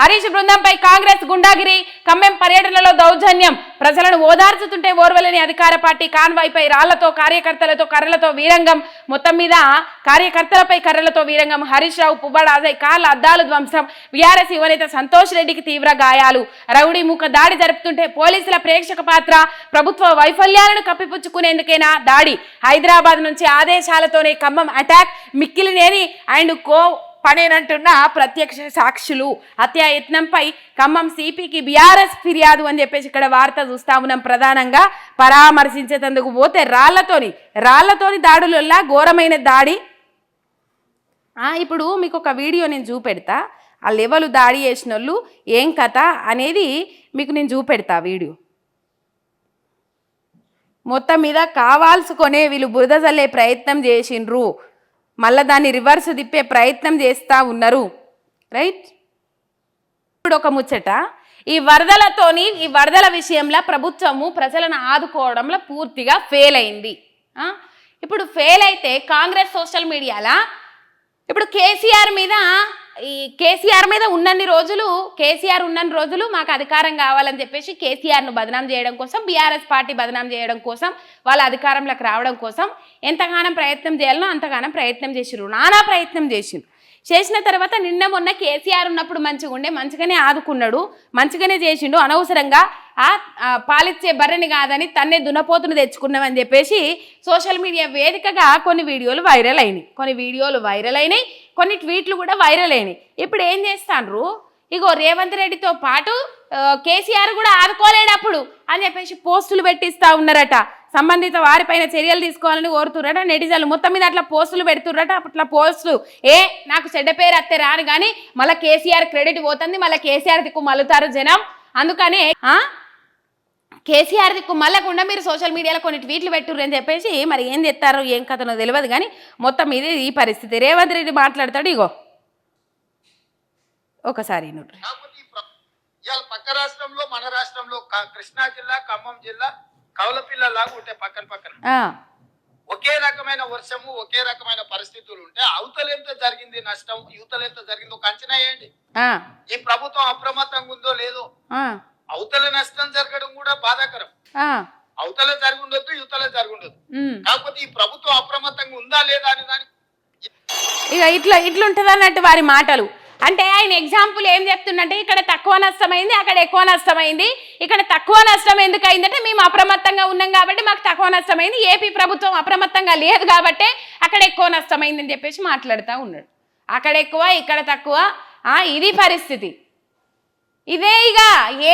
హరీష్ బృందంపై కాంగ్రెస్ గుండాగిరి ఖమ్మం పర్యటనలో దౌర్జన్యం. ప్రజలను ఓదార్చుతుంటే ఓర్వలేని అధికార పార్టీ కాన్వాయ్పై రాళ్ళతో కార్యకర్తలతో కర్రలతో వీరంగం. మొత్తం మీద కార్యకర్తలపై కర్రలతో వీరంగం. హరీష్ రావు పువ్వాడ అజయ్ కార్ల అద్దాలు ధ్వంసం. బీఆర్ఎస్ యువనేత సంతోష్ రెడ్డికి తీవ్ర గాయాలు. రౌడీ ముఖ దాడి జరుపుతుంటే పోలీసుల ప్రేక్షక పాత్ర ప్రభుత్వ వైఫల్యాలను కప్పిపుచ్చుకునేందుకేనా దాడి? హైదరాబాద్ నుంచి ఆదేశాలతోనే Khammam attack. Mikkilineni and co పనేనంటున్న ప్రత్యక్ష సాక్షులు. హత్యాయత్నంపై ఖమ్మం సిపికి బీఆర్ఎస్ ఫిర్యాదు అని చెప్పేసి ఇక్కడ వార్త చూస్తా ఉన్నాం ప్రధానంగా. పరామర్శించేటందుకు పోతే రాళ్ళతోని రాళ్ళతోని దాడులల్లా ఘోరమైన దాడి. ఇప్పుడు మీకు ఒక వీడియో నేను చూపెడతా. ఆ లెవెల్ దాడి చేసిన వాళ్ళు ఏం కథ అనేది మీకు నేను చూపెడతా వీడియో. మొత్తం మీద కావాల్సుకొనే వీళ్ళు బురద చల్లే ప్రయత్నం చేసిండ్రు. మళ్ళీ దాన్ని రివర్స్ తిప్పే ప్రయత్నం చేస్తూ ఉన్నారు. రైట్? ఇప్పుడు ఒక ముచ్చట. ఈ వరదలతోని ఈ వరదల విషయంలో ప్రభుత్వము ప్రజలను ఆదుకోవడంలో పూర్తిగా ఫెయిల్ అయింది. ఇప్పుడు ఫెయిల్ అయితే కాంగ్రెస్ సోషల్ మీడియాలా? ఇప్పుడు కేసీఆర్ మీద ఈ కేసీఆర్ మీద ఉన్నన్ని రోజులు కేసీఆర్ ఉన్నన్ని రోజులు మాకు అధికారం కావాలని చెప్పేసి కేసీఆర్ను బదనాం చేయడం కోసం బీఆర్ఎస్ పార్టీ బదనాం చేయడం కోసం వాళ్ళ అధికారంలోకి రావడం కోసం ఎంతగానం ప్రయత్నం చేయాలనో అంతగానం ప్రయత్నం చేసిరు నానా ప్రయత్నం చేసిండ్రు. చేసిన తర్వాత నిన్న మొన్న కేసీఆర్ ఉన్నప్పుడు మంచిగా ఉండే మంచిగానే ఆదుకున్నాడు మంచిగానే చేసిండు. అనవసరంగా ఆ పాలిచ్చే బర్రెని కాదని తన్నే దునపోతును తెచ్చుకున్నామని చెప్పేసి సోషల్ మీడియా వేదికగా కొన్ని వీడియోలు వైరల్ అయినాయి. కొన్ని వీడియోలు వైరల్ అయినాయి కొన్ని ట్వీట్లు కూడా వైరల్ అయినాయి. ఇప్పుడు ఏం చేస్తాండ్రు? ఇగో రేవంత్ రెడ్డితో పాటు కేసీఆర్ కూడా ఆదుకోలేడప్పుడు అని చెప్పేసి పోస్టులు పెట్టిస్తా ఉన్నారట. సంబంధిత వారిపైన చర్యలు తీసుకోవాలని కోరుతుర్రట నెటిజన్లు మొత్తం మీద అట్లా పోస్టులు పెడుతుర్రట అట్లా పోస్టులు ఏ నాకు చెడ్డ పేరు అత్తే రాను కానీ మళ్ళీ కేసీఆర్ క్రెడిట్ పోతుంది మళ్ళీ కేసీఆర్ దిక్కు మలుతారు జనం. అందుకనే కేసీఆర్ దిక్కు మళ్ళకుండా మీరు సోషల్ మీడియాలో కొన్ని ట్వీట్లు పెట్టుర్రు అని చెప్పేసి మరి ఏం చెప్తారో ఏం కథనో తెలియదు కానీ మొత్తం ఇది ఈ పరిస్థితి. రేవంత్ రెడ్డి మాట్లాడతాడు ఇగో. ఒకసారి ఇవాళ పక్క రాష్ట్రంలో మన రాష్ట్రంలో కృష్ణా జిల్లా ఖమ్మం జిల్లా కౌలపిల్ల లాగా ఉంటాయి పక్కన. పక్కన ఒకే రకమైన వర్షము ఒకే రకమైన పరిస్థితులు ఉంటే అవతల ఎంత జరిగింది నష్టం యువతలు ఎంత జరిగింది ఒక అంచనా వేయండి. ఈ ప్రభుత్వం అప్రమత్తంగా ఉందో లేదో అవతల నష్టం జరగడం కూడా బాధాకరం. అవతల జరిగి ఉండొద్దు యువతల ఉమ్. కాకపోతే ఈ ప్రభుత్వం అప్రమత్తంగా ఉందా లేదా అని దానికి ఇక ఇట్లా ఇట్లుంటుంది అన్నట్టు వారి మాటలు. అంటే ఆయన ఎగ్జాంపుల్ ఏం చెప్తుందంటే ఇక్కడ తక్కువ నష్టమైంది అక్కడ ఎక్కువ నష్టమైంది. ఇక్కడ తక్కువ నష్టం ఎందుకు అయిందంటే మేము అప్రమత్తంగా ఉన్నాం కాబట్టి మాకు తక్కువ నష్టమైంది. ఏపీ ప్రభుత్వం అప్రమత్తంగా లేదు కాబట్టి అక్కడ ఎక్కువ నష్టమైంది అని చెప్పేసి మాట్లాడుతూ ఉన్నాడు. అక్కడ ఎక్కువ ఇక్కడ తక్కువ. ఇది పరిస్థితి. ఇదే ఇక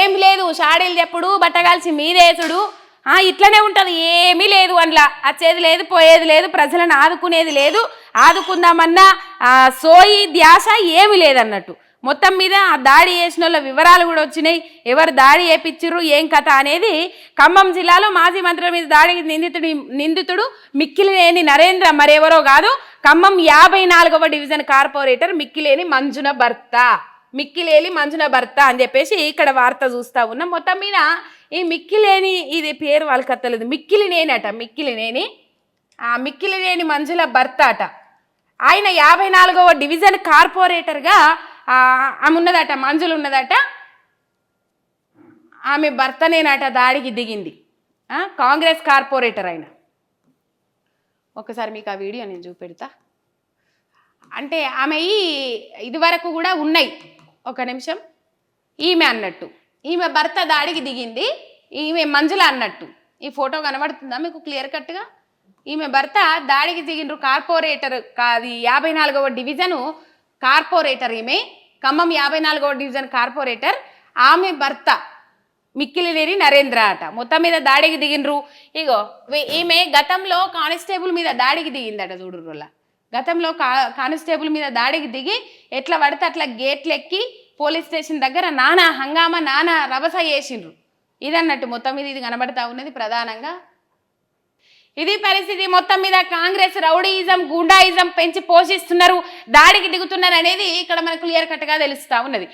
ఏం లేదు. షాడీలు చెప్పుడు బట్టగాల్సి మీదేసుడు. ఇట్లనే ఉంటుంది. ఏమీ లేదు అందులో. వచ్చేది లేదు పోయేది లేదు ప్రజలను ఆదుకునేది లేదు. ఆదుకుందామన్నా ఆ, సోయి ధ్యాస ఏమీ లేదన్నట్టు. మొత్తం మీద ఆ దాడి చేసిన వాళ్ళ వివరాలు కూడా వచ్చినాయి. ఎవరు దాడి చేపించరు ఏం కథ అనేది ఖమ్మం జిల్లాలో మాజీ మంత్రుల మీద దాడికి నిందితుడి నిందితుడు మిక్కిలినేని నరేంద్ర మరెవరో కాదు ఖమ్మం యాభై నాలుగవ డివిజన్ కార్పొరేటర్ మిక్కిలేని మంజున భర్త. మిక్కిలేని మంజున భర్త అని చెప్పేసి ఇక్కడ వార్త చూస్తా ఉన్నాం. మొత్తం మీద ఈ మిక్కిలేని ఇది పేరు వాళ్ళకి అత్తలేదు మిక్కిలినేని అట మిక్కిలినేని. ఆ మిక్కిలినేని మంజుల భర్త అట. ఆయన యాభై నాలుగవ డివిజన్ కార్పొరేటర్గా ఆమె ఉన్నదట మంజులు ఉన్నదట. ఆమె భర్తనేనట దాడికి దిగింది. కాంగ్రెస్ కార్పొరేటర్ ఆయన. ఒకసారి మీకు ఆ వీడియో నేను చూపెడతా. అంటే ఆమె ఇదివరకు కూడా ఉన్నాయి. ఒక నిమిషం. ఈమె అన్నట్టు. ఈమె భర్త దాడికి దిగింది. ఈమె మంజుల అన్నట్టు. ఈ ఫోటో కనబడుతుందా మీకు క్లియర్ కట్గా? ఈమె భర్త దాడికి దిగిండ్రు కార్పొరేటర్ అది యాభై నాలుగవ డివిజను కార్పొరేటర్ ఈమె. ఖమ్మం యాభై నాలుగవ డివిజన్ కార్పొరేటర్. ఆమె భర్త మిక్కిలినేని నరేంద్ర అట. మొత్తం మీద దాడికి దిగిండ్రు. ఇగో ఈమె గతంలో కానిస్టేబుల్ మీద దాడికి దిగిందట చూడుర్రులా గతంలో కా కానిస్టేబుల్ మీద దాడికి దిగి ఎట్లా పడితే అట్లా గేట్లు ఎక్కి పోలీస్ స్టేషన్ దగ్గర నానా హంగామా నానా రభస చేసిండ్రు. ఇదన్నట్టు మొత్తం మీద ఇది కనబడతా ఉన్నది ప్రధానంగా. ఇది పరిస్థితి మొత్తం మీద కాంగ్రెస్ రౌడీయిజం గుండాయిజం పెంచి పోషిస్తున్నారు దాడికి దిగుతున్నారు అనేది ఇక్కడ మనకు క్లియర్ కట్గా తెలుస్తా ఉన్నది.